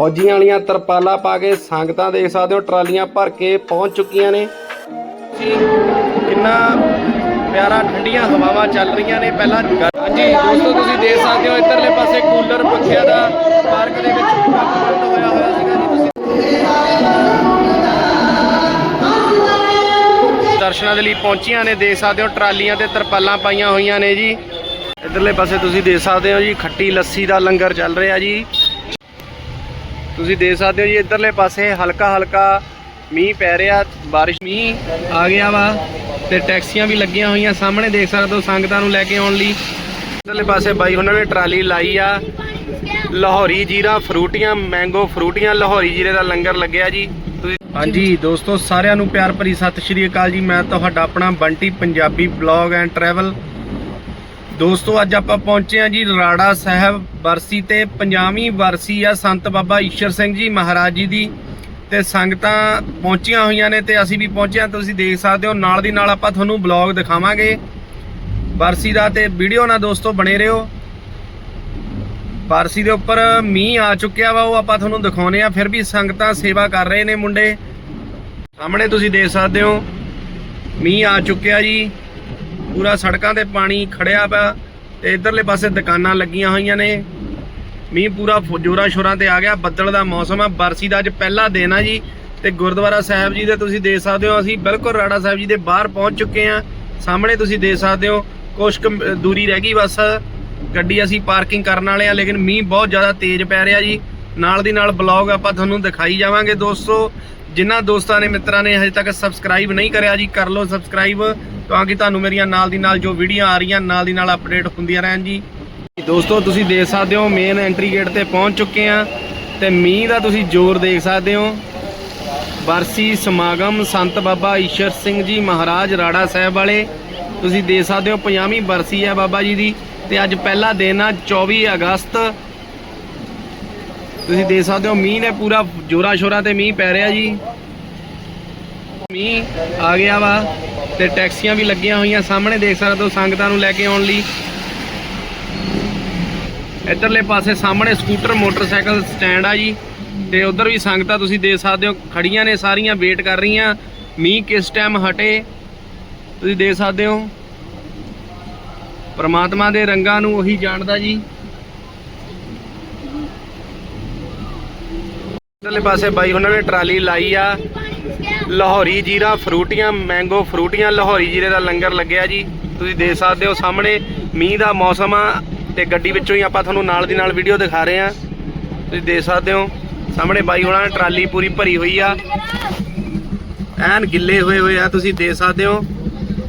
ਫੌਜੀਆਂ ਵਾਲੀਆਂ ਤਰਪਾਲਾਂ ਪਾ ਕੇ ਸੰਗਤਾਂ ਦੇਖ ਸਕਦੇ ਹੋ, ਟਰਾਲੀਆਂ ਭਰ ਕੇ ਪਹੁੰਚ ਚੁੱਕੀਆਂ ਨੇ। ਕਿੰਨਾ ਪਿਆਰਾ ਠੰਡੀਆਂ ਹਵਾਵਾਂ ਚੱਲ ਰਹੀਆਂ ਨੇ। ਪਹਿਲਾਂ ਗ- ਹਾਂਜੀ, ਦੋਸਤੋ, ਤੁਸੀਂ ਦੇਖ ਸਕਦੇ ਹੋ, ਇੱਧਰਲੇ ਪਾਸੇ ਕੂਲਰ ਪੱਖਿਆਂ ਦਾ ਪਾਰਕ ਦੇ ਵਿੱਚ ਪੂਰਾ ਹੋਇਆ ਹੋਇਆ ਸੀਗਾ ਜੀ। ਤੁਸੀਂ ਦਰਸ਼ਨਾਂ ਦੇ ਲਈ ਪਹੁੰਚੀਆਂ ਨੇ, ਦੇਖ ਸਕਦੇ ਹੋ, ਟਰਾਲੀਆਂ ਤੇ ਤਰਪਾਲਾਂ ਪਾਈਆਂ ਹੋਈਆਂ ਨੇ ਜੀ। ਇਧਰਲੇ ਪਾਸੇ ਤੁਸੀਂ ਦੇਖ ਸਕਦੇ ਹੋ ਜੀ, ਖੱਟੀ ਲੱਸੀ ਦਾ ਲੰਗਰ ਚੱਲ ਰਿਹਾ ਜੀ। ਤੁਸੀਂ ਦੇਖ ਸਕਦੇ ਹੋ ਜੀ, ਇਧਰਲੇ ਪਾਸੇ ਹਲਕਾ ਹਲਕਾ ਮੀਂਹ ਪੈ ਰਿਹਾ, ਬਾਰਿਸ਼ ਮੀਂਹ ਆ ਗਿਆ ਵਾ ਤੇ ਟੈਕਸੀਆਂ ਵੀ ਲੱਗੀਆਂ ਹੋਈਆਂ ਸਾਹਮਣੇ, ਦੇਖ ਸਕਦੇ ਹੋ ਸੰਗਤਾਂ ਨੂੰ ਲੈ ਕੇ ਆਉਣ ਲਈ। ਇਧਰਲੇ ਪਾਸੇ ਬਾਈ ਉਹਨਾਂ ਨੇ ਟਰਾਲੀ ਲਾਈ ਆ, ਲਾਹੌਰੀ ਜੀਰਾ ਫਰੂਟੀਆਂ, ਮੈਂਗੋ ਫਰੂਟੀਆਂ, ਲਾਹੌਰੀ ਜੀਰੇ ਦਾ ਲੰਗਰ ਲੱਗਿਆ ਜੀ। ਹਾਂਜੀ ਦੋਸਤੋ, ਸਾਰਿਆਂ ਨੂੰ ਪਿਆਰ ਭਰੀ ਸਤਿ ਸ਼੍ਰੀ ਅਕਾਲ ਜੀ। ਮੈਂ ਤੁਹਾਡਾ ਆਪਣਾ Bunty Punjabi blog and travel ਦੋਸਤੋ, ਅੱਜ ਆਪਾਂ ਪਹੁੰਚੇ ਹਾਂ ਜੀ ਰਾੜਾ ਸਾਹਿਬ ਬਰਸੀ ਤੇ 50ਵੀਂ ਬਰਸੀ ਆ ਸੰਤ ਬਾਬਾ ਈਸ਼ਰ ਸਿੰਘ ਜੀ ਮਹਾਰਾਜ ਜੀ ਦੀ। ਤੇ ਸੰਗਤਾਂ ਪਹੁੰਚੀਆਂ ਹੋਈਆਂ ਨੇ ਤੇ ਅਸੀਂ ਵੀ ਪਹੁੰਚੇ ਹਾਂ। ਤੁਸੀਂ ਦੇਖ ਸਕਦੇ ਹੋ, ਨਾਲ ਦੀ ਨਾਲ ਆਪਾਂ ਤੁਹਾਨੂੰ ਬਲੌਗ ਦਿਖਾਵਾਂਗੇ। ਬਰਸੀ ਦਾ ਤੇ ਵੀਡੀਓ ਨਾਲ ਦੋਸਤੋ ਬਣੇ ਰਹੋ। ਬਰਸੀ ਦੇ ਉੱਪਰ ਮੀਂਹ ਆ ਚੁੱਕਿਆ ਵਾ, ਉਹ ਆਪਾਂ ਤੁਹਾਨੂੰ ਦਿਖਾਉਨੇ ਆ ਫਿਰ ਵੀ ਸੰਗਤਾਂ ਸੇਵਾ ਕਰ ਰਹੇ ਨੇ ਮੁੰਡੇ। ਸਾਹਮਣੇ ਤੁਸੀਂ ਦੇਖ ਸਕਦੇ ਹੋ, ਮੀਂਹ ਆ ਚੁੱਕਿਆ ਜੀ। ਪੂਰਾ ਸੜਕਾਂ ਤੇ ਪਾਣੀ ਖੜਿਆ ਪਿਆ ਤੇ ਇਧਰਲੇ ਪਾਸੇ ਦੁਕਾਨਾਂ ਲੱਗੀਆਂ ਹੋਈਆਂ ਨੇ। ਮੀਂਹ ਪੂਰਾ ਫੁ- ਜ਼ੋਰਾਂ ਸ਼ੋਰਾਂ ਤੇ ਆ ਗਿਆ। ਬੱਦਲ ਦਾ ਮੌਸਮ ਆ। ਬਰਸੀ ਦਾ ਅੱਜ ਪਹਿਲਾ ਦਿਨ ਆ ਜੀ। ਤੇ ਗੁਰਦੁਆਰਾ ਸਾਹਿਬ ਜੀ ਦੇ ਤੁਸੀਂ ਦੇਖ ਸਕਦੇ ਹੋ, ਅਸੀਂ ਬਿਲਕੁਲ ਰਾੜਾ ਸਾਹਿਬ ਜੀ ਦੇ ਬਾਹਰ ਪਹੁੰਚ ਚੁੱਕੇ ਆ ਸਾਹਮਣੇ ਤੁਸੀਂ ਦੇਖ ਸਕਦੇ ਹੋ, ਕੁਛ ਕੁ ਦੂਰੀ ਰਹਿ ਗਈ ਬਸ। ਗੱਡੀ ਅਸੀਂ ਪਾਰਕਿੰਗ ਕਰਨ ਵਾਲੇ ਆ ਲੇਕਿਨ ਮੀਂਹ ਬਹੁਤ ਜ਼ਿਆਦਾ ਤੇਜ਼ ਪੈ ਰਿਹਾ ਜੀ। ਨਾਲ ਦੀ ਨਾਲ ਬਲੌਗ ਆਪਾਂ ਤੁਹਾਨੂੰ ਦਿਖਾਈ ਜਾਵਾਂਗੇ ਦੋਸਤੋ। ਜਿਨ੍ਹਾਂ ਦੋਸਤਾਂ ਨੇ, ਮਿੱਤਰਾਂ ਨੇ ਹਜੇ ਤੱਕ ਸਬਸਕ੍ਰਾਈਬ ਨਹੀਂ ਕਰਿਆ ਜੀ, ਕਰ ਲਓ ਸਬਸਕ੍ਰਾਈਬ ਤਾਂ ਕਿ ਤੁਹਾਨੂੰ ਮੇਰੀਆਂ ਨਾਲ ਦੀ ਨਾਲ ਜੋ ਵੀਡੀਓ ਆ ਰਹੀਆਂ, ਨਾਲ ਦੀ ਨਾਲ ਅਪਡੇਟ ਹੁੰਦੀਆਂ ਰਹਿਣ ਜੀ। ਦੋਸਤੋ, ਤੁਸੀਂ ਦੇਖ ਸਕਦੇ ਹੋ ਮੇਨ ਐਂਟਰੀ ਗੇਟ ਤੇ ਪਹੁੰਚ ਚੁੱਕੇ ਆ ਤੇ ਮੀਂਹ ਦਾ ਤੁਸੀਂ ਜ਼ੋਰ ਦੇਖ ਸਕਦੇ ਹੋ। ਬਰਸੀ ਸਮਾਗਮ ਸੰਤ ਬਾਬਾ ਈਸ਼ਰ ਸਿੰਘ ਜੀ ਮਹਾਰਾਜ ਰਾੜਾ ਸਾਹਿਬ ਵਾਲੇ, ਤੁਸੀਂ ਦੇਖ ਸਕਦੇ ਹੋ 50ਵੀਂ ਬਰਸੀ ਹੈ ਬਾਬਾ ਜੀ ਦੀ, ਤੇ ਅੱਜ ਪਹਿਲਾ ਦਿਨ ਆ 24 ਅਗਸਤ ਤੁਸੀਂ ਦੇਖ ਸਕਦੇ ਹੋ, ਮੀਂਹ ਨੇ ਪੂਰਾ ਜੋਰਾ ਸ਼ੋਰਾ ਤੇ ਮੀਂਹ ਪੈ ਰਿਹਾ ਜੀ। ਮੀਂਹ ਆ ਗਿਆ ਵਾ ਤੇ ਟੈਕਸੀਆਂ ਵੀ ਲੱਗੀਆਂ ਹੋਈਆਂ ਸਾਹਮਣੇ, ਦੇਖ ਸਕਦੇ ਹੋ, ਸੰਗਤਾਂ ਨੂੰ ਲੈ ਕੇ ਆਉਣ ਲਈ। ਇੱਧਰਲੇ ਪਾਸੇ ਸਾਹਮਣੇ ਸਕੂਟਰ, ਮੋਟਰਸਾਈਕਲ ਸਟੈਂਡ ਆ ਜੀ। ਤੇ ਉਧਰ ਵੀ ਸੰਗਤਾਂ ਤੁਸੀਂ ਦੇਖ ਸਕਦੇ ਹੋ, ਖੜੀਆਂ ਨੇ, ਸਾਰੀਆਂ ਵੇਟ ਕਰ ਰਹੀਆਂ। ਮੀਂਹ ਕਿਸ ਟਾਈਮ ਹਟੇ, ਤੁਸੀਂ ਦੇਖ ਸਕਦੇ ਹੋ। ਪਰਮਾਤਮਾ ਦੇ ਰੰਗਾਂ ਨੂੰ ਉਹੀ ਜਾਣਦਾ ਜੀ। ਇੱਧਰਲੇ ਪਾਸੇ ਬਾਈ ਉਹਨਾਂ ਨੇ ਟਰਾਲੀ ਲਾਈ ਆ। ਲਾਹੌਰੀ ਜੀਰਾ ਫਰੂਟੀਆਂ, ਮੈਂਗੋ ਫਰੂਟੀਆਂ, ਲਾਹੌਰੀ ਜੀਰੇ ਦਾ ਲੰਗਰ ਲੱਗਿਆ ਜੀ। ਤੁਸੀਂ ਦੇਖ ਸਕਦੇ ਹੋ ਸਾਹਮਣੇ ਮੀਂਹ ਦਾ ਮੌਸਮ ਆ ਤੇ ਗੱਡੀ ਵਿੱਚੋਂ ਹੀ ਆਪਾਂ ਤੁਹਾਨੂੰ ਨਾਲ ਦੀ ਨਾਲ ਵੀਡੀਓ ਦਿਖਾ ਰਹੇ ਆ ਤੁਸੀਂ ਦੇਖ ਸਕਦੇ ਹੋ, ਸਾਹਮਣੇ ਬਾਈ ਉਹਨਾਂ ਨੇ ਟਰਾਲੀ ਪੂਰੀ ਭਰੀ ਹੋਈ ਆ। ਐਨ ਗਿੱਲੇ ਹੋਏ ਹੋਏ ਆ, ਤੁਸੀਂ ਦੇਖ ਸਕਦੇ ਹੋ।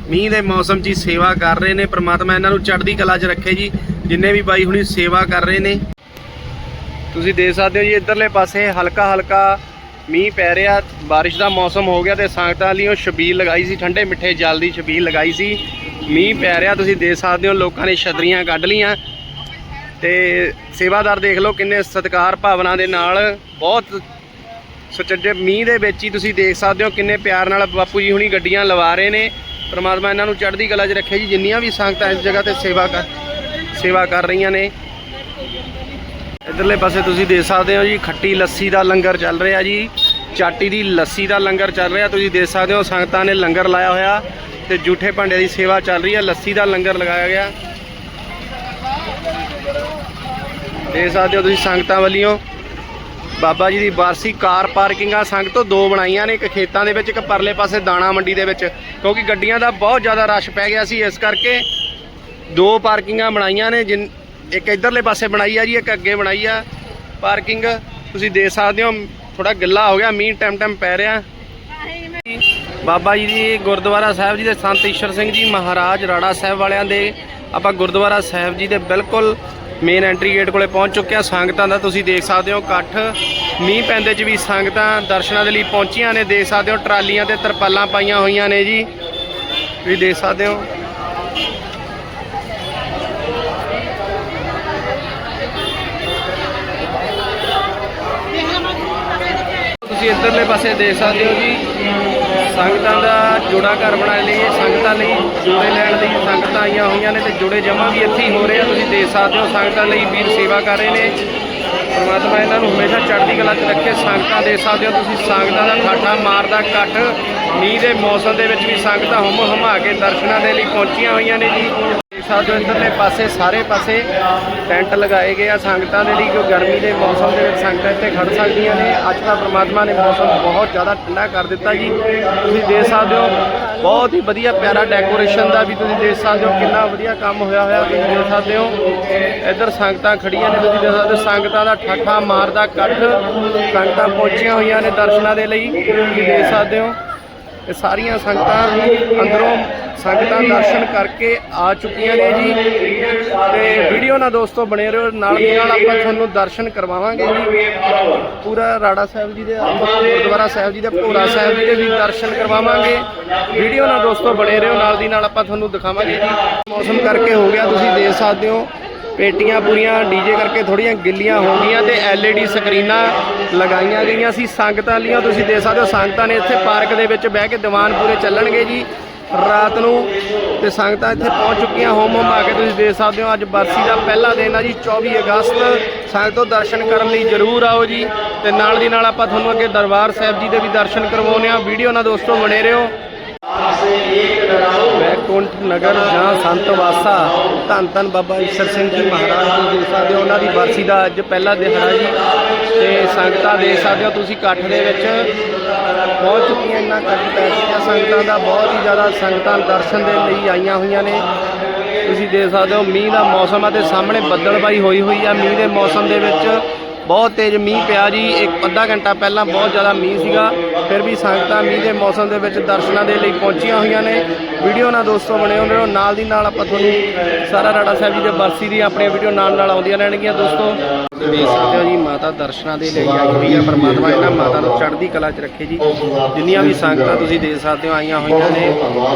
ਮੀਂਹ ਦੇ ਮੌਸਮ 'ਚ ਹੀ ਸੇਵਾ ਕਰ ਰਹੇ ਨੇ, ਪ੍ਰਮਾਤਮਾ ਇਹਨਾਂ ਨੂੰ ਚੜ੍ਹਦੀ ਕਲਾ 'ਚ ਰੱਖੇ ਜੀ। ਜਿੰਨੇ ਵੀ ਬਾਈ ਹੁਣੀ ਸੇਵਾ ਕਰ ਰਹੇ ਨੇ। ਤੁਸੀਂ ਦੇਖ ਸਕਦੇ ਹੋ ਜੀ, ਇੱਧਰਲੇ ਪਾਸੇ ਹਲਕਾ ਹਲਕਾ ਮੀਂਹ ਪੈ ਰਿਹਾ, ਬਾਰਿਸ਼ ਦਾ ਮੌਸਮ ਹੋ ਗਿਆ ਤੇ ਸੰਗਤਾਂ ਲਈ ਉਹ ਛਬੀਲ ਲਗਾਈ ਸੀ, ਠੰਡੇ ਮਿੱਠੇ ਜਲ ਦੀ ਛਬੀਲ ਲਗਾਈ ਸੀ। ਮੀਂਹ ਪੈ ਰਿਹਾ, ਤੁਸੀਂ ਦੇਖ ਸਕਦੇ ਹੋ, ਲੋਕਾਂ ਨੇ ਛਤਰੀਆਂ ਕੱਢ ਲੀਆਂ ਤੇ ਸੇਵਾਦਾਰ ਦੇਖ ਲਓ ਕਿੰਨੇ ਸਤਿਕਾਰ ਭਾਵਨਾ ਦੇ ਨਾਲ, ਬਹੁਤ ਸੁਚੱਜੇ ਮੀਂਹ ਦੇ ਵਿੱਚ ਹੀ ਤੁਸੀਂ ਦੇਖ ਸਕਦੇ ਹੋ ਕਿੰਨੇ ਪਿਆਰ ਨਾਲ ਬਾਪੂ ਜੀ ਹੁਣੀ ਗੱਡੀਆਂ ਲਵਾ ਰਹੇ ਨੇ। ਪਰਮਾਤਮਾ ਇਹਨਾਂ ਨੂੰ ਚੜ੍ਹਦੀ ਕਲਾ 'ਚ ਰੱਖੇ ਜੀ, ਜਿੰਨੀਆਂ ਵੀ ਸੰਗਤਾਂ ਇਸ ਜਗ੍ਹਾ ਤੇ ਸੇਵਾ ਕਰ ਸੇਵਾ ਕਰ ਰਹੀਆਂ ਨੇ। ਇਧਰਲੇ ਪਾਸੇ ਤੁਸੀਂ ਦੇਖ ਸਕਦੇ ਹੋ ਜੀ, ਖੱਟੀ ਲੱਸੀ ਦਾ ਲੰਗਰ ਚੱਲ ਰਿਹਾ ਜੀ। ਚਾਟੀ ਦੀ ਲੱਸੀ ਦਾ ਲੰਗਰ ਚੱਲ ਰਿਹਾ, ਤੁਸੀਂ ਦੇਖ ਸਕਦੇ ਹੋ, ਸੰਗਤਾਂ ਨੇ ਲੰਗਰ ਲਾਇਆ ਹੋਇਆ ਤੇ ਜੂਠੇ ਭਾਂਡੇ ਦੀ ਸੇਵਾ ਚੱਲ ਰਹੀ ਹੈ, ਲੱਸੀ ਦਾ ਲੰਗਰ ਲਗਾਇਆ ਗਿਆ। ਦੇਖ ਸਕਦੇ ਹੋ ਤੁਸੀਂ ਸੰਗਤਾਂ ਵੱਲੋਂ। ਬਾਬਾ ਜੀ ਦੀ ਵਾਰਸੀ ਕਾਰ ਪਾਰਕਿੰਗਾਂ ਸੰਗਤੋਂ ਦੋ ਬਣਾਈਆਂ ਨੇ, ਇੱਕ ਖੇਤਾਂ ਦੇ ਵਿੱਚ, ਇੱਕ ਪਰਲੇ ਪਾਸੇ ਦਾਣਾ ਮੰਡੀ ਦੇ ਵਿੱਚ। ਕਿਉਂਕਿ ਗੱਡੀਆਂ ਦਾ ਬਹੁਤ ਜ਼ਿਆਦਾ ਰਸ਼ ਪੈ ਗਿਆ ਸੀ, ਇਸ ਕਰਕੇ ਦੋ ਪਾਰਕਿੰਗਾਂ ਬਣਾਈਆਂ ਨੇ, ਜਿਨ ਇੱਕ ਇਧਰਲੇ ਪਾਸੇ ਬਣਾਈ ਆ ਜੀ, ਇੱਕ ਅੱਗੇ ਬਣਾਈ ਆ। ਪਾਰਕਿੰਗ, ਤੁਸੀਂ ਦੇਖ ਸਕਦੇ ਹੋ ਥੋੜਾ ਗਿੱਲਾ ਹੋ ਗਿਆ, ਮੀਂਹ ਟਾਈਮ ਟਾਈਮ ਪੈ ਰਿਹਾ। ਬਾਬਾ ਜੀ ਦੀ ਗੁਰਦੁਆਰਾ ਸਾਹਿਬ ਜੀ ਦੇ ਸੰਤ ਈਸ਼ਰ ਸਿੰਘ ਜੀ ਮਹਾਰਾਜ ਰਾੜਾ ਸਾਹਿਬ ਵਾਲਿਆਂ ਦੇ, ਆਪਾਂ ਗੁਰਦੁਆਰਾ ਸਾਹਿਬ ਜੀ ਦੇ ਬਿਲਕੁਲ ਮੇਨ ਐਂਟਰੀ ਗੇਟ ਕੋਲੇ ਪਹੁੰਚ ਚੁੱਕੇ ਆ ਸੰਗਤਾਂ ਦਾ ਤੁਸੀਂ ਦੇਖ ਸਕਦੇ ਹੋ, ਇਕੱਠ। ਮੀਂਹ ਪੈਂਦੇ 'ਚ ਵੀ ਸੰਗਤਾਂ ਦਰਸ਼ਨਾਂ ਦੇ ਲਈ ਪਹੁੰਚੀਆਂ ਨੇ, ਦੇਖ ਸਕਦੇ ਹੋ, ਟਰਾਲੀਆਂ ਤੇ ਤਰਪਾਲਾਂ ਪਾਈਆਂ ਹੋਈਆਂ ਨੇ ਜੀ। ਤੁਸੀਂ ਦੇਖ ਸਕਦੇ ਹੋ ਤੁਸੀਂ ਇੱਧਰਲੇ ਪਾਸੇ ਦੇਖ ਸਕਦੇ ਹੋ ਜੀ। ਸੰਗਤਾਂ ਦਾ ਜੋੜਾ ਘਰ ਬਣਾਏ ਲਈ ਸੰਗਤਾਂ ਲਈ ਜੋੜੇ ਲੈਣ ਲਈ ਸੰਗਤਾਂ ਆਈਆਂ ਹੋਈਆਂ ਨੇ ਤੇ ਜੋੜੇ ਜਮਾ ਵੀ ਇੱਥੇ ਹੀ ਹੋ ਰਹੇ ਆ। ਤੁਸੀਂ ਦੇਖ ਸਕਦੇ ਹੋ, ਸੰਗਤਾਂ ਲਈ ਵੀਰ ਸੇਵਾ ਕਰ ਰਹੇ ਨੇ। ਪਰਮਾਤਮਾ ਇਹਨਾਂ ਨੂੰ ਹਮੇਸ਼ਾ ਚੜ੍ਹਦੀ ਕਲਾ 'ਚ ਰੱਖੇ, ਸੰਗਤਾਂ ਦੇ ਸਕਦੇ ਹੋ ਤੁਸੀਂ, ਸੰਗਤਾਂ ਦਾ ਠਾਠਾ ਮਾਰਦਾ ਇਕੱਠ ਮੀਂਹ ਦੇ ਮੌਸਮ ਦੇ ਵਿੱਚ ਵੀ ਸੰਗਤਾਂ ਹੁਮ ਹੁਮਾ ਕੇ ਦਰਸ਼ਨਾਂ ਦੇ ਲਈ ਪਹੁੰਚੀਆਂ ਹੋਈਆਂ ਨੇ ਜੀ। ਦੇਖ ਸਕਦੇ ਹੋ ਇੱਧਰਲੇ ਪਾਸੇ, ਸਾਰੇ ਪਾਸੇ ਟੈਂਟ ਲਗਾਏ ਗਏ ਆ ਸੰਗਤਾਂ ਦੇ ਲਈ ਕਿਉਂ ਗਰਮੀ ਦੇ ਮੌਸਮ ਦੇ ਵਿੱਚ ਸੰਗਤਾਂ ਇੱਥੇ ਖੜ ਸਕਦੀਆਂ ਨੇ। ਅੱਜ ਤਾਂ ਪ੍ਰਮਾਤਮਾ ਨੇ ਮੌਸਮ ਬਹੁਤ ਜ਼ਿਆਦਾ ਠੰਡਾ ਕਰ ਦਿੱਤਾ ਜੀ। ਤੁਸੀਂ ਦੇਖ ਸਕਦੇ ਹੋ, ਬਹੁਤ ਹੀ ਵਧੀਆ ਪਿਆਰਾ ਡੈਕੋਰੇਸ਼ਨ ਦਾ ਵੀ ਤੁਸੀਂ ਦੇਖ ਸਕਦੇ ਹੋ, ਕਿੰਨਾ ਵਧੀਆ ਕੰਮ ਹੋਇਆ ਹੋਇਆ ਤੁਸੀਂ ਦੇਖ ਸਕਦੇ ਹੋ। ਇੱਧਰ ਸੰਗਤਾਂ ਖੜੀਆਂ ਨੇ, ਤੁਸੀਂ ਦੇਖ ਸਕਦੇ ਹੋ, ਸੰਗਤਾਂ ਦਾ ਠਾਠਾ ਮਾਰਦਾ ਇਕੱਠ, ਸੰਗਤਾਂ ਪਹੁੰਚੀਆਂ ਹੋਈਆਂ ਨੇ ਦਰਸ਼ਨਾਂ ਦੇ ਲਈ। ਤੁਸੀਂ ਦੇਖ ਸਕਦੇ ਹੋ, ਇਹ ਸਾਰੀਆਂ ਸੰਗਤਾਂ ਅੰਦਰੋਂ ਸੰਗਤਾਂ ਦਰਸ਼ਨ ਕਰਕੇ ਆ ਚੁੱਕੀਆਂ ਨੇ ਜੀ। ਤੇ ਵੀਡੀਓ ਨਾਲ ਦੋਸਤੋ ਬਣੇ ਰਹੋ। ਨਾਲ ਦੀ ਨਾਲ ਆਪਾਂ ਤੁਹਾਨੂੰ ਦਰਸ਼ਨ ਕਰਵਾਵਾਂਗੇ ਜੀ। ਪੂਰਾ ਰਾੜਾ ਸਾਹਿਬ ਜੀ ਦੇ, ਗੁਰਦੁਆਰਾ ਸਾਹਿਬ ਜੀ ਦੇ, ਭੋਰਾ ਸਾਹਿਬ ਜੀ ਦੇ ਵੀ ਦਰਸ਼ਨ ਕਰਵਾਵਾਂਗੇ। ਵੀਡੀਓ ਨਾਲ ਦੋਸਤੋ ਬਣੇ ਰਹੋ। ਨਾਲ ਦੀ ਨਾਲ ਆਪਾਂ ਤੁਹਾਨੂੰ ਦਿਖਾਵਾਂਗੇ ਜੀ। ਮੌਸਮ ਕਰਕੇ ਹੋ ਗਿਆ, ਤੁਸੀਂ ਦੇਖ ਸਕਦੇ ਹੋ। ਪੇਟੀਆਂ ਪੂਰੀਆਂ ਡੀਜੇ ਕਰਕੇ ਥੋੜੀਆਂ ਗਿੱਲੀਆਂ ਹੋ ਗਈਆਂ ਤੇ LED ਸਕਰੀਨਾਂ ਲਗਾਈਆਂ ਗਈਆਂ ਸੀ। ਸੰਗਤਾਂ ਲੀਆਂ ਤੁਸੀਂ ਦੇਖ ਸਕਦੇ ਹੋ। ਸੰਗਤਾਂ ਨੇ ਇੱਥੇ ਪਾਰਕ ਦੇ ਵਿੱਚ ਬਹਿ ਕੇ ਦੀਵਾਨ ਪੂਰੇ ਚੱਲਣਗੇ ਜੀ। ਰਾਤ ਨੂੰ ਤੇ ਸੰਗਤਾਂ ਇੱਥੇ ਪਹੁੰਚ ਚੁੱਕੀਆਂ। ਹੋਮ ਹੋਮ ਆ ਕੇ ਤੁਸੀਂ ਦੇਖ ਸਕਦੇ ਹੋ, ਅੱਜ ਬਰਸੀ ਦਾ ਪਹਿਲਾ ਦਿਨ ਆ ਜੀ 24 ਅਗਸਤ। ਸੰਗਤੋਂ ਦਰਸ਼ਨ ਕਰਨ ਲਈ ਜਰੂਰ ਆਓ ਜੀ ਤੇ ਨਾਲ ਦੀ ਨਾਲ ਆਪਾਂ ਤੁਹਾਨੂੰ ਅੱਗੇ ਦਰਬਾਰ ਸਾਹਿਬ ਜੀ ਦੇ ਵੀ ਦਰਸ਼ਨ ਕਰਵਾਉਂਦੇ ਆ ਵੀਡੀਓ ਨਾਲ ਦੋਸਤੋ ਬਣੇ ਰਹੋ। ਵੈਕੁੰਠ ਨਗਰ ਜਾਂ ਸੰਤ ਵਾਸਾ, ਧੰਨ ਧੰਨ ਬਾਬਾ ਈਸ਼ਰ ਸਿੰਘ ਜੀ ਮਹਾਰਾਜ ਜੀ ਦੇਖ ਸਕਦੇ ਹੋ, ਉਹਨਾਂ ਦੀ ਬਰਸੀ ਦਾ ਅੱਜ ਪਹਿਲਾ ਦਿਹਾੜਾ ਜੀ। ਤੇ ਸੰਗਤਾਂ ਦੇਖ ਸਕਦੇ ਹੋ, ਤੁਸੀਂ ਇਕੱਠ ਦੇ ਵਿੱਚ ਪਹੁੰਚ ਚੁੱਕੀਆਂ ਇੰਨਾ ਇਕੱਠ ਪੈ ਸੰਗਤਾਂ ਦਾ ਬਹੁਤ ਹੀ ਜ਼ਿਆਦਾ ਸੰਗਤਾਂ ਦਰਸ਼ਨ ਦੇ ਲਈ ਆਈਆਂ ਹੋਈਆਂ ਨੇ। ਤੁਸੀਂ ਦੇਖ ਸਕਦੇ ਹੋ, ਮੀਂਹ ਦਾ ਮੌਸਮ ਆ ਤੇ ਸਾਹਮਣੇ ਬੱਦਲਬਾਈ ਹੋਈ ਹੋਈ ਆ। ਮੀਂਹ ਦੇ ਮੌਸਮ ਦੇ ਵਿੱਚ ਬਹੁਤ ਤੇਜ਼ ਮੀਂਹ ਪਿਆ ਜੀ। ਇੱਕ ਅੱਧਾ ਘੰਟਾ ਪਹਿਲਾਂ ਬਹੁਤ ਜ਼ਿਆਦਾ ਮੀਂਹ ਸੀਗਾ। ਫਿਰ ਵੀ ਸੰਗਤਾਂ ਮੀਂਹ ਦੇ ਮੌਸਮ ਦੇ ਵਿੱਚ ਦਰਸ਼ਨਾਂ ਦੇ ਲਈ ਪਹੁੰਚੀਆਂ ਹੋਈਆਂ ਨੇ। ਵੀਡੀਓ ਨਾਲ ਦੋਸਤੋ ਬਣੇ ਹੁੰਦੇ ਹੋ ਨਾਲ ਦੀ ਨਾਲ ਆਪਾਂ ਤੁਹਾਨੂੰ ਸਾਰਾ ਰਾੜਾ ਸਾਹਿਬ ਜੀ ਦੇ ਬਰਸੀ ਦੀ ਆਪਣੀਆਂ ਵੀਡੀਓ ਨਾਲ ਨਾਲ ਆਉਂਦੀਆਂ ਰਹਿਣਗੀਆਂ ਦੋਸਤੋ। ਦੇਖ ਸਕਦੇ ਹੋ ਜੀ ਮਾਤਾ ਦਰਸ਼ਨਾਂ ਦੇ ਲਈ ਆਈ ਹੋਈ ਹੈ ਪਰਮਾਤਮਾ ਇਹਨਾਂ ਮਾਤਾ ਨੂੰ ਚੜ੍ਹਦੀ ਕਲਾ 'ਚ ਰੱਖੇ ਜੀ। ਜਿੰਨੀਆਂ ਵੀ ਸੰਗਤਾਂ ਤੁਸੀਂ ਦੇਖ ਸਕਦੇ ਹੋ ਆਈਆਂ ਹੋਈਆਂ ਨੇ,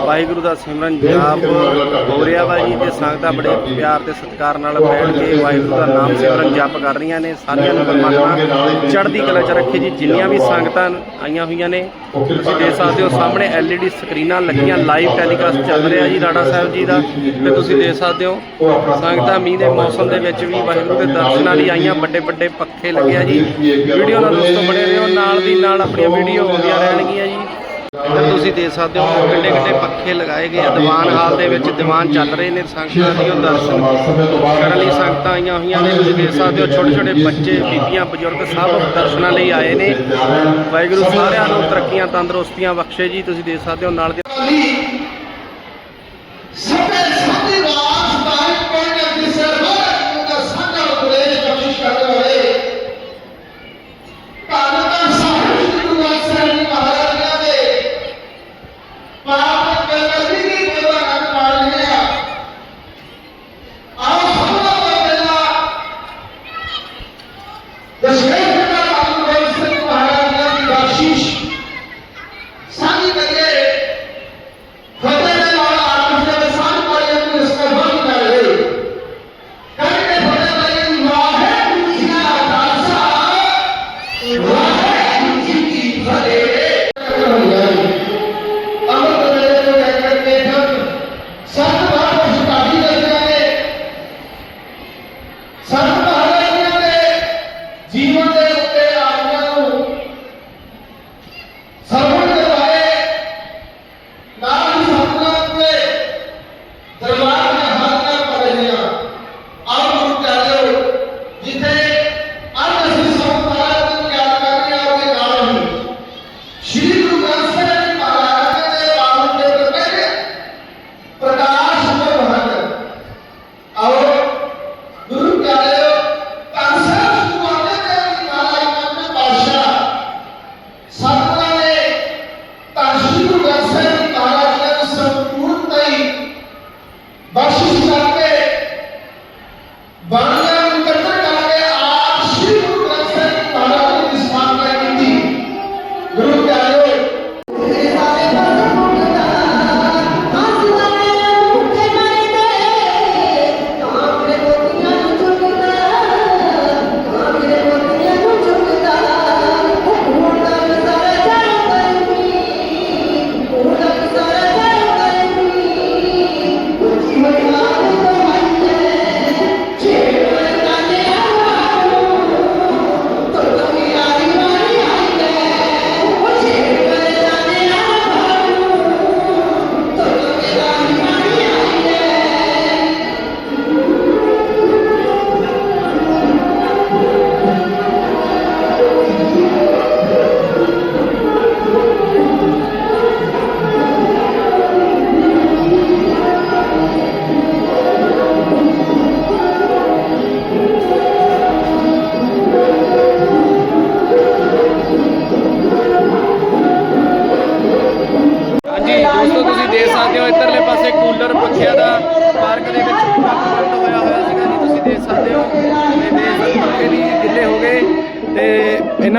ਵਾਹਿਗੁਰੂ ਦਾ ਸਿਮਰਨ ਜਾਪ ਹੋ ਰਿਹਾ ਵਾ ਜੀ, ਤੇ ਸੰਗਤਾਂ ਬੜੇ ਪਿਆਰ ਤੇ ਸਤਿਕਾਰ ਨਾਲ ਬੈਠ ਕੇ ਵਾਹਿਗੁਰੂ ਦਾ ਨਾਮ ਸਿਮਰਨ ਜਾਪ ਕਰ ਰਹੀਆਂ ਨੇ, ਸਾਰੀਆਂ ਨੂੰ ਪਰਮਾਤਮਾ ਚੜ੍ਹਦੀ ਕਲਾ 'ਚ ਰੱਖੇ ਜੀ, ਜਿੰਨੀਆਂ ਵੀ ਸੰਗਤਾਂ ਆਈਆਂ ਹੋਈਆਂ ਨੇ, ਤੁਸੀਂ ਦੇਖ ਸਕਦੇ ਹੋ ਸਾਹਮਣੇ LED ਸਕਰੀਨਾਂ ਲੱਗੀਆਂ ਲਾਈਵ ਟੈਲੀਕਾਸਟ ਚੱਲ ਰਿਹਾ ਜੀ ਰਾੜਾ ਸਾਹਿਬ ਜੀ ਦਾ, ਤੇ ਤੁਸੀਂ ਦੇਖ ਸਕਦੇ ਹੋ, ਸੰਗਤਾਂ ਮੀਂਹ ਦੇ ਮੌਸਮ ਦੇ ਵਿੱਚ ਵੀ ਵਾਹਿਗੁਰੂ ਦੇ ਦਰਸ਼ਨਾਂ ਲਈ ਆਈਆਂ ਵੱਡੇ ਵੱਡੇ ਪੱਖੇ ਲੱਗੇ ਆ ਜੀ। ਵੀਡੀਓ ਨਾਲ ਦੋਸਤੋ ਬਣੇ ਰਹੋ, ਨਾਲ ਦੀ ਨਾਲ ਆਪਣੀਆਂ ਵੀਡੀਓ ਆਉਂਦੀਆਂ ਰਹਿਣਗੀਆਂ ਜੀ। ਇੱਧਰ ਤੁਸੀਂ ਦੇਖ ਸਕਦੇ ਹੋ ਕਿੰਨੇ ਕਿੰਨੇ ਪੱਖੇ ਲਗਾਏ ਗਏ ਆ। ਦੀਵਾਨ ਹਾਲ ਦੇ ਵਿੱਚ ਦੀਵਾਨ ਚੱਲ ਰਹੇ ਨੇ, ਸੰਗਤਾਂ ਦੀ ਉਹ ਦਰਸ਼ਨ। ਕਰਨ ਲਈ ਸੰਗਤਾਂ ਆਈਆਂ ਹੋਈਆਂ ਨੇ, ਤੁਸੀਂ ਦੇਖ ਸਕਦੇ ਹੋ ਛੋਟੇ ਛੋਟੇ ਬੱਚੇ, ਬੀਬੀਆਂ, ਬਜ਼ੁਰਗ ਸਭ ਦਰਸ਼ਨਾਂ ਲਈ ਆਏ ਨੇ। ਵਾਹਿਗੁਰੂ ਸਾਰਿਆਂ ਨੂੰ ਤਰੱਕੀਆਂ ਤੰਦਰੁਸਤੀਆਂ ਬਖਸ਼ੇ ਜੀ, ਤੁਸੀਂ ਦੇਖ ਸਕਦੇ ਹੋ ਨਾਲ ਦੇ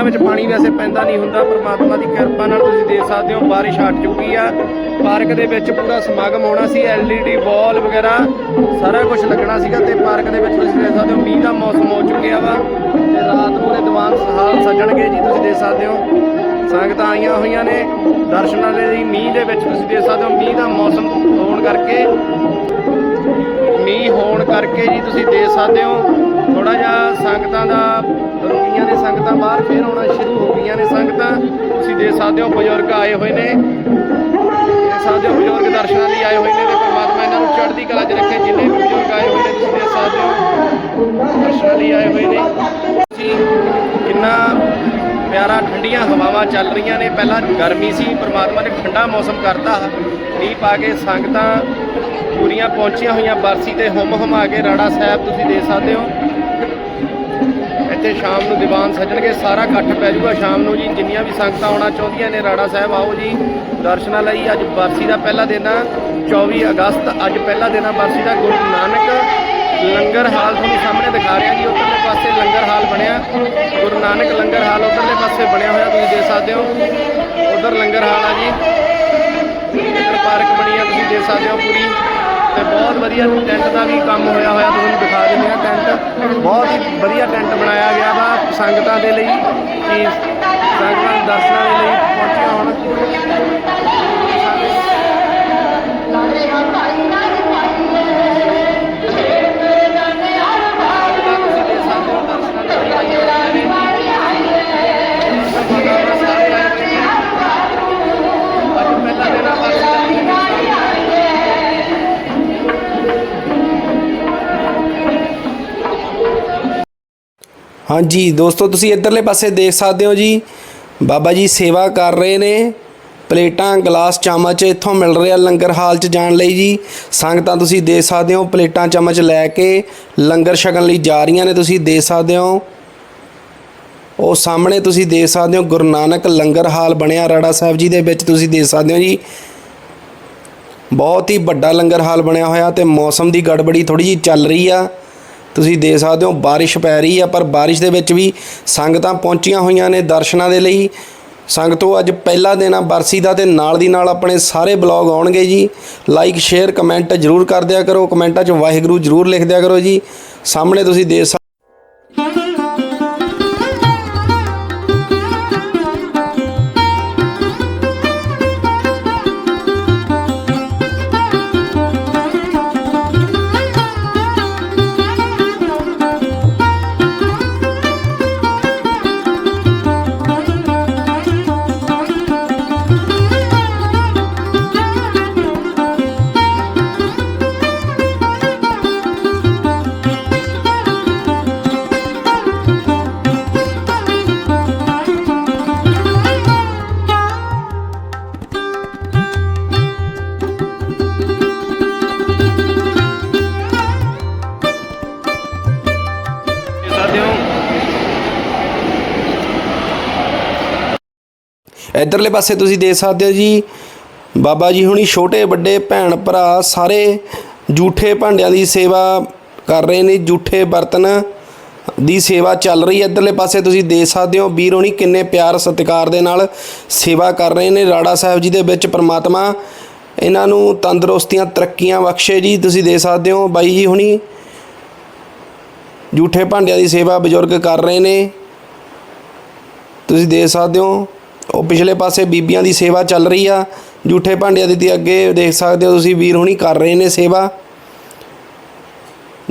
ਵਿੱਚ ਪਾਣੀ ਵੈਸੇ ਪੈਂਦਾ ਨਹੀਂ ਹੁੰਦਾ, ਪਰਮਾਤਮਾ ਦੀ ਕਿਰਪਾ ਨਾਲ ਤੁਸੀਂ ਦੇਖ ਸਕਦੇ ਹੋ ਬਾਰਿਸ਼ ਹਟ ਚੁੱਕੀ ਆ। ਪਾਰਕ ਦੇ ਵਿੱਚ ਪੂਰਾ ਸਮਾਗਮ ਹੋਣਾ ਸੀ ਐਲਈਡੀ ਵਾਲ ਵਗੈਰਾ, ਸਾਰਾ ਕੁਝ ਲੱਗਣਾ ਸੀਗਾ ਤੇ ਪਾਰਕ ਦੇ ਵਿੱਚ ਤੁਸੀਂ ਦੇਖ ਸਕਦੇ ਹੋ ਮੀਂਹ ਦਾ ਮੌਸਮ ਹੋ ਚੁੱਕਿਆ ਵਾ ਤੇ ਰਾਤ ਨੂੰ ਇਹ ਦੀਵਾਨ ਹਾਲ ਸੱਜਣਗੇ ਜੀ, ਤੁਸੀਂ ਦੇਖ ਸਕਦੇ ਹੋ। ਸੰਗਤਾਂ ਆਈਆਂ ਹੋਈਆਂ ਨੇ, ਦਰਸ਼ਨਾਂ ਦੇ ਲਈ ਮੀਂਹ ਦੇ ਵਿੱਚ ਤੁਸੀਂ ਦੇਖ ਸਕਦੇ ਹੋ ਮੀਂਹ ਦਾ ਮੌਸਮ ਹੋਣ ਕਰਕੇ, ਮੀਂਹ ਹੋਣ ਕਰਕੇ ਜੀ ਤੁਸੀਂ ਦੇਖ ਸਕਦੇ ਹੋ ਥੋੜਾ ਜਿਹਾ ਸੰਗਤਾਂ ਦਾ ਰੁਕੀਆਂ ਨੇ ਸੰਗਤਾਂ ਬਾਹਰ ਫੇਰ ਆਉਣਾ ਸ਼ੁਰੂ ਹੋ ਗਈਆਂ ਨੇ ਸੰਗਤਾਂ। ਤੁਸੀਂ ਦੇਖ ਸਕਦੇ ਹੋ ਬਜ਼ੁਰਗ ਆਏ ਹੋਏ ਨੇ। ਦੇਖ ਸਕਦੇ ਹੋ ਬਜ਼ੁਰਗ ਦਰਸ਼ਨਾਂ ਲਈ ਆਏ ਹੋਏ ਨੇ। ਤੇ ਪਰਮਾਤਮਾ ਇਹਨਾਂ ਨੂੰ ਚੜ੍ਹਦੀ ਕਲਾ 'ਚ ਰੱਖੇ। ਜਿੰਨੇ ਵੀ ਬਜ਼ੁਰਗ ਆਏ ਹੋਏ ਨੇ, ਤੁਸੀਂ ਦੇਖ ਸਕਦੇ ਹੋ ਦਰਸ਼ਨਾਂ ਲਈ ਆਏ ਹੋਏ ਨੇ। ਤੁਸੀਂ ਕਿੰਨਾ ਪਿਆਰਾ ਠੰਡੀਆਂ ਹਵਾਵਾਂ ਚੱਲ ਰਹੀਆਂ ਨੇ। ਪਹਿਲਾਂ ਗਰਮੀ ਸੀ, ਪਰਮਾਤਮਾ ਨੇ ਠੰਡਾ ਮੌਸਮ ਕਰਤਾ। ਮੀਂਹ ਪਾ ਕੇ ਸੰਗਤਾਂ ਪੂਰੀਆਂ ਪਹੁੰਚੀਆਂ ਹੋਈਆਂ। ਬਰਸੀ ਤੇ ਹੁਮ ਹੁਮਾ ਕੇ ਰਾੜਾ ਸਾਹਿਬ ਤੁਸੀਂ ਦੇਖ ਸਕਦੇ ਹੋ। ਇੱਥੇ ਸ਼ਾਮ ਨੂੰ ਦੀਵਾਨ ਸੱਜਣਗੇ, ਸਾਰਾ ਇਕੱਠ ਪੈ ਜਾਊਗਾ ਸ਼ਾਮ ਨੂੰ ਜੀ, ਜਿੰਨੀਆਂ ਵੀ ਸੰਗਤਾਂ ਆਉਣਾ ਚਾਹੁੰਦੀਆਂ ਨੇ, ਰਾੜਾ ਸਾਹਿਬ ਆਓ ਜੀ, ਦਰਸ਼ਨਾਂ ਲਈ ਅੱਜ ਬਰਸੀ ਦਾ ਪਹਿਲਾ ਦਿਨ ਆ 24 ਅਗਸਤ, ਅੱਜ ਪਹਿਲਾ ਦਿਨ ਆ ਬਰਸੀ ਦਾ, ਗੁਰੂ ਨਾਨਕ ਲੰਗਰ ਹਾਲ ਤੁਹਾਨੂੰ ਸਾਹਮਣੇ ਦਿਖਾ ਰਿਹਾ ਜੀ, ਉੱਧਰਲੇ ਪਾਸੇ ਲੰਗਰ ਹਾਲ ਬਣਿਆ, ਗੁਰੂ ਨਾਨਕ ਲੰਗਰ ਹਾਲ ਉੱਧਰਲੇ ਪਾਸੇ ਬਣਿਆ ਹੋਇਆ, ਤੁਸੀਂ ਦੇਖ ਸਕਦੇ ਹੋ, ਉਧਰ ਲੰਗਰ ਹਾਲ ਆ ਜੀ, ਇੱਧਰ ਪਾਰਕ ਬਣੀ ਆ, ਤੁਸੀਂ ਦੇਖ ਸਕਦੇ ਹੋ ਪੂਰੀ। ਤੇ ਬਹੁਤ ਵਧੀਆ ਟੈਂਟ ਦਾ ਵੀ ਕੰਮ ਹੋਇਆ ਹੋਇਆ, ਤੁਹਾਨੂੰ ਦਿਖਾ ਦਿੰਦੇ ਆ ਟੈਂਟ ਬਹੁਤ ਹੀ ਵਧੀਆ ਟੈਂਟ ਬਣਾਇਆ ਗਿਆ ਵਾ ਸੰਗਤਾਂ ਦੇ ਲਈ, ਕਿ ਸੰਗਤਾਂ ਦੇ ਦਰਸ਼ਨਾਂ ਦੇ ਲਈ ਪਹੁੰਚੀਆਂ ਹੋਣ। ਹਾਂਜੀ, ਦੋਸਤੋ, ਤੁਸੀਂ ਇੱਧਰਲੇ ਪਾਸੇ ਦੇਖ ਸਕਦੇ ਹੋ ਜੀ। ਬਾਬਾ ਜੀ ਸੇਵਾ ਕਰ ਰਹੇ ਨੇ। ਪਲੇਟਾਂ, ਗਲਾਸ ਚਮਚ ਇੱਥੋਂ ਮਿਲ ਰਿਹਾ ਲੰਗਰ ਹਾਲ 'ਚ ਜਾਣ ਲਈ ਜੀ। ਸੰਗਤਾਂ ਤੁਸੀਂ ਦੇਖ ਸਕਦੇ ਹੋ, ਪਲੇਟਾਂ ਚਮਚ ਲੈ ਕੇ ਲੰਗਰ ਛਕਣ ਲਈ ਜਾ ਰਹੀਆਂ ਨੇ, ਤੁਸੀਂ ਦੇਖ ਸਕਦੇ ਹੋ। ਉਹ ਸਾਹਮਣੇ ਤੁਸੀਂ ਦੇਖ ਸਕਦੇ ਹੋ, ਗੁਰੂ ਨਾਨਕ ਲੰਗਰ ਹਾਲ ਬਣਿਆ ਰਾੜਾ ਸਾਹਿਬ ਜੀ ਦੇ ਵਿੱਚ, ਤੁਸੀਂ ਦੇਖ ਸਕਦੇ ਹੋ ਜੀ। ਬਹੁਤ ਹੀ ਵੱਡਾ ਲੰਗਰ ਹਾਲ ਬਣਿਆ ਹੋਇਆ ਤੇ ਮੌਸਮ ਦੀ ਗੜਬੜੀ ਥੋੜੀ ਜਿਹੀ ਚੱਲ ਰਹੀ ਆ। ਤੁਸੀਂ ਦੇਖ ਸਕਦੇ ਹੋ ਬਾਰਿਸ਼ ਪੈ ਰਹੀ ਆ, ਪਰ ਬਾਰਿਸ਼ ਦੇ ਵਿੱਚ ਵੀ ਸੰਗਤਾਂ ਪਹੁੰਚੀਆਂ ਹੋਈਆਂ ਨੇ ਦਰਸ਼ਨਾਂ ਦੇ ਲਈ। ਸੰਗਤੋ, ਅੱਜ ਪਹਿਲਾ ਦਿਨ ਆ ਬਰਸੀ ਦਾ ਤੇ ਨਾਲ ਦੀ ਨਾਲ ਆਪਣੇ ਸਾਰੇ ਬਲੌਗ ਆਉਣਗੇ ਜੀ। ਲਾਈਕ ਸ਼ੇਅਰ ਕਮੈਂਟ ਜਰੂਰ ਕਰ ਦਿਆ ਕਰੋ। ਕਮੈਂਟਾਂ 'ਚ ਵਾਹਿਗੁਰੂ ਜਰੂਰ ਲਿਖ ਦਿਆ ਕਰੋ ਜੀ। ਸਾਹਮਣੇ ਤੁਸੀਂ ਦੇਖ ਸਕ- ਇਧਰਲੇ ਪਾਸੇ ਤੁਸੀਂ ਦੇਖ ਸਕਦੇ ਹੋ ਜੀ, ਬਾਬਾ ਜੀ ਹੁਣੀ ਛੋਟੇ ਵੱਡੇ ਭੈਣ ਭਰਾ ਸਾਰੇ ਜੂਠੇ ਭਾਂਡਿਆਂ ਦੀ ਸੇਵਾ ਕਰ ਰਹੇ ਨੇ, ਜੂਠੇ ਬਰਤਨ ਦੀ ਸੇਵਾ ਚੱਲ ਰਹੀ ਹੈ। ਇਧਰਲੇ ਪਾਸੇ ਤੁਸੀਂ ਦੇਖ ਸਕਦੇ ਹੋ, ਵੀਰ ਹੋਣੀ ਕਿੰਨੇ ਪਿਆਰ ਸਤਿਕਾਰ ਦੇ ਨਾਲ ਸੇਵਾ ਕਰ ਰਹੇ ਨੇ। ਰਾੜਾ ਸਾਹਿਬ ਜੀ ਦੇ ਵਿੱਚ ਪ੍ਰਮਾਤਮਾ ਇਹਨਾਂ ਨੂੰ ਤੰਦਰੁਸਤੀਆਂ, ਤਰੱਕੀਆਂ ਬਖਸ਼ੇ ਜੀ। ਤੁਸੀਂ ਦੇਖ ਸਕਦੇ ਹੋ, ਬਾਈ ਜੀ ਹੁਣੀ ਜੂਠੇ ਭਾਂਡਿਆਂ ਦੀ ਸੇਵਾ ਬਜ਼ੁਰਗ ਕਰ ਰਹੇ ਨੇ। ਤੁਸੀਂ ਦੇਖ ਸਕਦੇ ਹੋ ਉਹ ਪਿਛਲੇ ਪਾਸੇ ਬੀਬੀਆਂ ਦੀ ਸੇਵਾ ਚੱਲ ਰਹੀ ਆ। ਜੂਠੇ ਭਾਂਡਿਆਂ ਦੀ ਤੇ ਅੱਗੇ ਦੇਖ ਸਕਦੇ ਹੋ ਤੁਸੀਂ ਵੀਰ ਹੁਣੀ ਕਰ ਰਹੇ ਨੇ ਸੇਵਾ।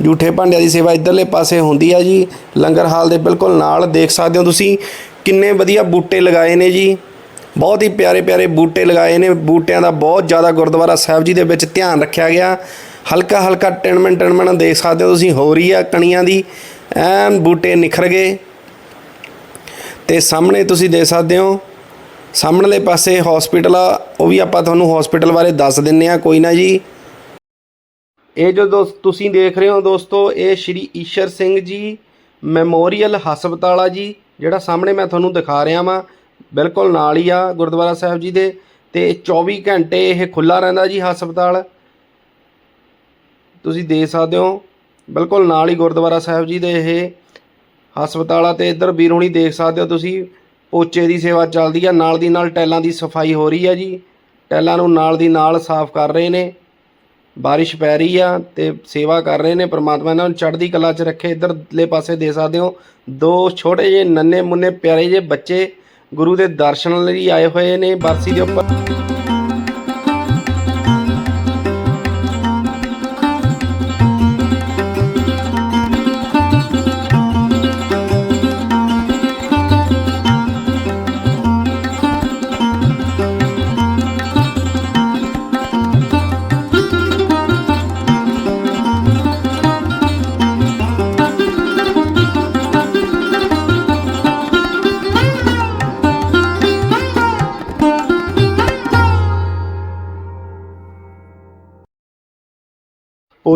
ਜੂਠੇ ਭਾਂਡਿਆਂ ਦੀ ਸੇਵਾ ਇਧਰਲੇ ਪਾਸੇ ਹੁੰਦੀ ਆ ਜੀ। ਲੰਗਰ ਹਾਲ ਦੇ ਬਿਲਕੁਲ ਨਾਲ ਦੇਖ ਸਕਦੇ ਹੋ ਤੁਸੀਂ। ਕਿੰਨੇ ਵਧੀਆ ਬੂਟੇ ਲਗਾਏ ਨੇ ਜੀ। ਬਹੁਤ ਹੀ ਪਿਆਰੇ ਪਿਆਰੇ ਬੂਟੇ ਲਗਾਏ ਨੇ। ਬੂਟਿਆਂ ਦਾ ਬਹੁਤ ਜ਼ਿਆਦਾ ਗੁਰਦੁਆਰਾ ਸਾਹਿਬ ਜੀ ਦੇ ਵਿੱਚ ਧਿਆਨ ਰੱਖਿਆ ਗਿਆ। ਹਲਕਾ ਹਲਕਾ ਟਿਣਮਣ ਟਿਣਮਣ ਦੇਖ ਸਕਦੇ ਹੋ ਤੁਸੀਂ। ਹੋ ਰਹੀ ਆ ਕਣੀਆਂ ਦੀ। ਐਨ ਬੂਟੇ ਨਿਖਰ ਗਏ। ਤੇ ਸਾਹਮਣੇ ਤੁਸੀਂ ਦੇਖ ਸਕਦੇ ਹੋ ਸਾਹਮਣਲੇ ਪਾਸੇ ਹਸਪੀਟਲ ਆ, ਉਹ ਵੀ ਆਪਾਂ ਤੁਹਾਨੂੰ ਹਸਪੀਟਲ ਬਾਰੇ ਦੱਸ ਦਿੰਨੇ ਆ, ਕੋਈ ਨਾ ਜੀ। ਇਹ ਜੋ ਦੋਸਤ ਤੁਸੀਂ ਦੇਖ ਰਹੇ ਹੋ ਦੋਸਤੋ, ਇਹ ਸ਼੍ਰੀ ਈਸ਼ਰ ਸਿੰਘ ਜੀ ਮੈਮੋਰੀਅਲ ਹਸਪਤਾਲ ਆ ਜੀ, ਜਿਹੜਾ ਸਾਹਮਣੇ ਮੈਂ ਤੁਹਾਨੂੰ ਦਿਖਾ ਰਿਹਾ ਵਾਂ। ਬਿਲਕੁਲ ਨਾਲ ਹੀ ਆ ਗੁਰਦੁਆਰਾ ਸਾਹਿਬ ਜੀ ਦੇ, ਤੇ 24 ਘੰਟੇ ਇਹ ਖੁੱਲਾ ਰਹਿੰਦਾ ਜੀ ਹਸਪਤਾਲ। ਤੁਸੀਂ ਦੇਖ ਸਕਦੇ ਹੋ, ਬਿਲਕੁਲ ਨਾਲ ਹੀ ਗੁਰਦੁਆਰਾ ਸਾਹਿਬ ਜੀ ਦੇ ਇਹ ਹਸਪਤਾਲ ਆ, ਤੇ ਇੱਧਰ ਵੀਰ ਹੁਣੀ ਦੇਖ ਸਕਦੇ ਹੋ ਤੁਸੀਂ। ਪੋਚੇ ਦੀ ਸੇਵਾ ਚੱਲਦੀ ਆ, ਨਾਲ ਦੀ ਨਾਲ ਟੈਲਾਂ ਦੀ ਸਫ਼ਾਈ ਹੋ ਰਹੀ ਆ ਜੀ। ਟੈਲਾਂ ਨੂੰ ਨਾਲ ਦੀ ਨਾਲ ਸਾਫ਼ ਕਰ ਰਹੇ ਨੇ। ਬਾਰਿਸ਼ ਪੈ ਰਹੀ ਆ ਤੇ ਸੇਵਾ ਕਰ ਰਹੇ ਨੇ। ਪ੍ਰਮਾਤਮਾ ਇਹਨਾਂ ਨੂੰ ਚੜ੍ਹਦੀ ਕਲਾ 'ਚ ਰੱਖੇ। ਇੱਧਰਲੇ ਪਾਸੇ ਦੇ ਸਕਦੇ ਹੋ, ਦੋ ਛੋਟੇ ਜਿਹੇ ਨੰਨੇ ਮੁੰਨੇ ਪਿਆਰੇ ਜਿਹੇ ਬੱਚੇ ਗੁਰੂ ਦੇ ਦਰਸ਼ਨ ਲਈ ਆਏ ਹੋਏ ਨੇ। ਬਰਸੀ ਦੇ ਉੱਪਰ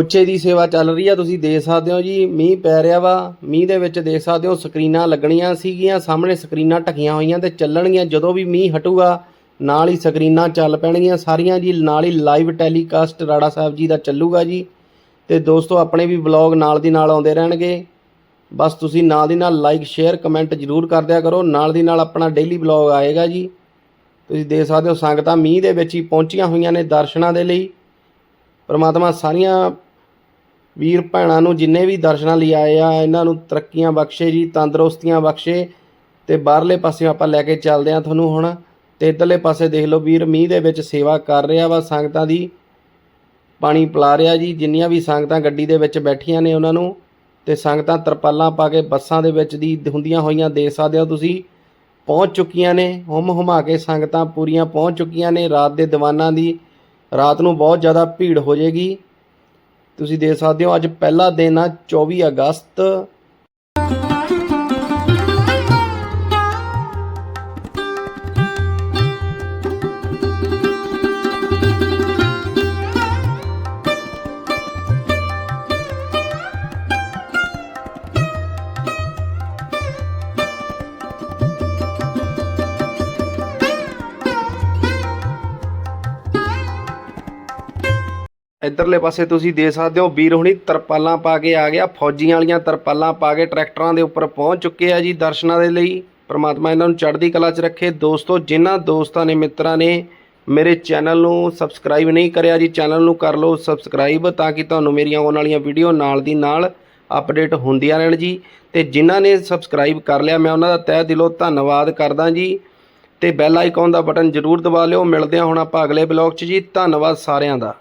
ਪੋਚੇ ਦੀ ਸੇਵਾ ਚੱਲ ਰਹੀ ਆ, ਤੁਸੀਂ ਦੇਖ ਸਕਦੇ ਹੋ ਜੀ, ਮੀਂਹ ਪੈ ਰਿਹਾ ਵਾ, ਮੀਂਹ ਦੇ ਵਿੱਚ ਦੇਖ ਸਕਦੇ ਹੋ ਸਕਰੀਨਾਂ ਲੱਗਣੀਆਂ ਸੀਗੀਆਂ, ਸਾਹਮਣੇ ਸਕਰੀਨਾਂ ਢਕੀਆਂ ਹੋਈਆਂ ਤੇ ਚੱਲਣਗੀਆਂ, ਜਦੋਂ ਵੀ ਮੀਂਹ ਹਟੂਗਾ, ਨਾਲ ਹੀ ਸਕਰੀਨਾਂ ਚੱਲ ਪੈਣਗੀਆਂ ਸਾਰੀਆਂ ਜੀ, ਨਾਲ ਹੀ ਲਾਈਵ ਟੈਲੀਕਾਸਟ ਰਾੜਾ ਸਾਹਿਬ ਜੀ ਦਾ ਚੱਲੂਗਾ ਜੀ, ਤੇ ਦੋਸਤੋ ਆਪਣੇ ਵੀ ਵਲੌਗ ਨਾਲ ਦੀ ਨਾਲ ਆਉਂਦੇ ਰਹਿਣਗੇ, ਬਸ ਤੁਸੀਂ ਨਾਲ ਦੀ ਨਾਲ ਲਾਈਕ ਸ਼ੇਅਰ ਕਮੈਂਟ ਜ਼ਰੂਰ ਕਰ ਦਿਆ ਕਰੋ, ਨਾਲ ਦੀ ਨਾਲ ਆਪਣਾ ਡੇਲੀ ਵਲੌਗ ਆਏਗਾ ਜੀ, ਤੁਸੀਂ ਦੇਖ ਸਕਦੇ ਹੋ ਸੰਗਤਾਂ ਮੀਂਹ ਦੇ ਵਿੱਚ ਹੀ ਪਹੁੰਚੀਆਂ ਹੋਈਆਂ ਨੇ ਦਰਸ਼ਨਾਂ ਦੇ ਲਈ, ਪਰਮਾਤਮਾ ਸਾਰੀਆਂ ਵੀਰ ਭੈਣਾਂ ਨੂੰ ਜਿੰਨੇ ਵੀ ਦਰਸ਼ਨਾਂ ਲਈ ਆਏ ਆ, ਇਹਨਾਂ ਨੂੰ ਤਰੱਕੀਆਂ ਬਖਸ਼ੇ ਜੀ, ਤੰਦਰੁਸਤੀਆਂ ਬਖਸ਼ੇ ਤੇ ਬਾਹਰਲੇ ਪਾਸੇ ਆਪਾਂ ਲੈ ਕੇ ਚੱਲਦੇ ਆ ਤੁਹਾਨੂੰ ਹੁਣ। ਤੇ ਇਧਰਲੇ ਪਾਸੇ ਦੇਖ ਲਓ ਵੀਰ, ਮੀਂਹ ਦੇ ਵਿੱਚ ਸੇਵਾ ਕਰ ਰਿਹਾ ਵਾ, ਸੰਗਤਾਂ ਦੀ ਪਾਣੀ ਪਿਲਾ ਰਿਹਾ ਜੀ, ਜਿੰਨੀਆਂ ਵੀ ਸੰਗਤਾਂ ਗੱਡੀ ਦੇ ਵਿੱਚ ਬੈਠੀਆਂ ਨੇ ਉਹਨਾਂ ਨੂੰ। ਤੇ ਸੰਗਤਾਂ ਤਰਪਾਲਾਂ ਪਾ ਕੇ ਬੱਸਾਂ ਦੇ ਵਿੱਚ ਦੀ ਹੁੰਦੀਆਂ ਹੋਈਆਂ ਦੇਖ ਸਕਦੇ ਹੋ ਤੁਸੀਂ। ਪਹੁੰਚ ਚੁੱਕੀਆਂ ਨੇ, ਹੁਮ ਹੁਮਾ ਕੇ ਸੰਗਤਾਂ ਪੂਰੀਆਂ ਪਹੁੰਚ ਚੁੱਕੀਆਂ ਨੇ, ਰਾਤ ਦੇ ਦੀਵਾਨਾਂ ਦੀ, ਰਾਤ ਨੂੰ ਬਹੁਤ ਜ਼ਿਆਦਾ ਭੀੜ ਹੋ ਜਾਏਗੀ। ਤੁਸੀਂ ਦੇਖ ਸਕਦੇ ਹੋ ਅੱਜ ਪਹਿਲਾ ਦਿਨ ਆ 24 ਅਗਸਤ ਇੱਧਰਲੇ ਪਾਸੇ ਤੁਸੀਂ ਦੇਖ ਸਕਦੇ ਹੋ, ਵੀਰ ਹੁਣੀ ਤਰਪਾਲਾਂ ਪਾ ਕੇ ਆ ਗਿਆ, ਫੌਜੀਆਂ ਵਾਲੀਆਂ ਤਰਪਾਲਾਂ ਪਾ ਕੇ ਟਰੈਕਟਰਾਂ ਦੇ ਉੱਪਰ ਪਹੁੰਚ ਚੁੱਕੇ ਆ ਜੀ ਦਰਸ਼ਨਾਂ ਦੇ ਲਈ। ਪਰਮਾਤਮਾ ਇਹਨਾਂ ਨੂੰ ਚੜ੍ਹਦੀ ਕਲਾ 'ਚ ਰੱਖੇ। ਦੋਸਤੋ, ਜਿਨ੍ਹਾਂ ਦੋਸਤਾਂ ਨੇ ਮਿੱਤਰਾਂ ਨੇ ਮੇਰੇ ਚੈਨਲ ਨੂੰ ਸਬਸਕ੍ਰਾਈਬ ਨਹੀਂ ਕਰਿਆ ਜੀ, ਚੈਨਲ ਨੂੰ ਕਰ ਲਓ ਸਬਸਕ੍ਰਾਈਬ ਤਾਂ ਕਿ ਤੁਹਾਨੂੰ ਮੇਰੀਆਂ ਆਉਣ ਵਾਲੀਆਂ ਵੀਡੀਓ ਨਾਲ ਦੀ ਨਾਲ ਅਪਡੇਟ ਹੁੰਦੀਆਂ ਰਹਿਣ ਜੀ। ਤੇ ਜਿਨ੍ਹਾਂ ਨੇ ਸਬਸਕ੍ਰਾਈਬ ਕਰ ਲਿਆ, ਮੈਂ ਉਹਨਾਂ ਦਾ ਤਹਿ ਦਿਲੋਂ ਧੰਨਵਾਦ ਕਰਦਾ ਜੀ। ਤੇ ਬੈਲ ਆਈਕਨ ਦਾ ਬਟਨ ਜ਼ਰੂਰ ਦਬਾ ਲਿਓ। ਮਿਲਦੇ ਹਾਂ ਹੁਣ ਆਪਾਂ ਅਗਲੇ ਬਲੌਗ 'ਚ ਜੀ। ਧੰਨਵਾਦ ਸਾਰਿਆਂ ਦਾ।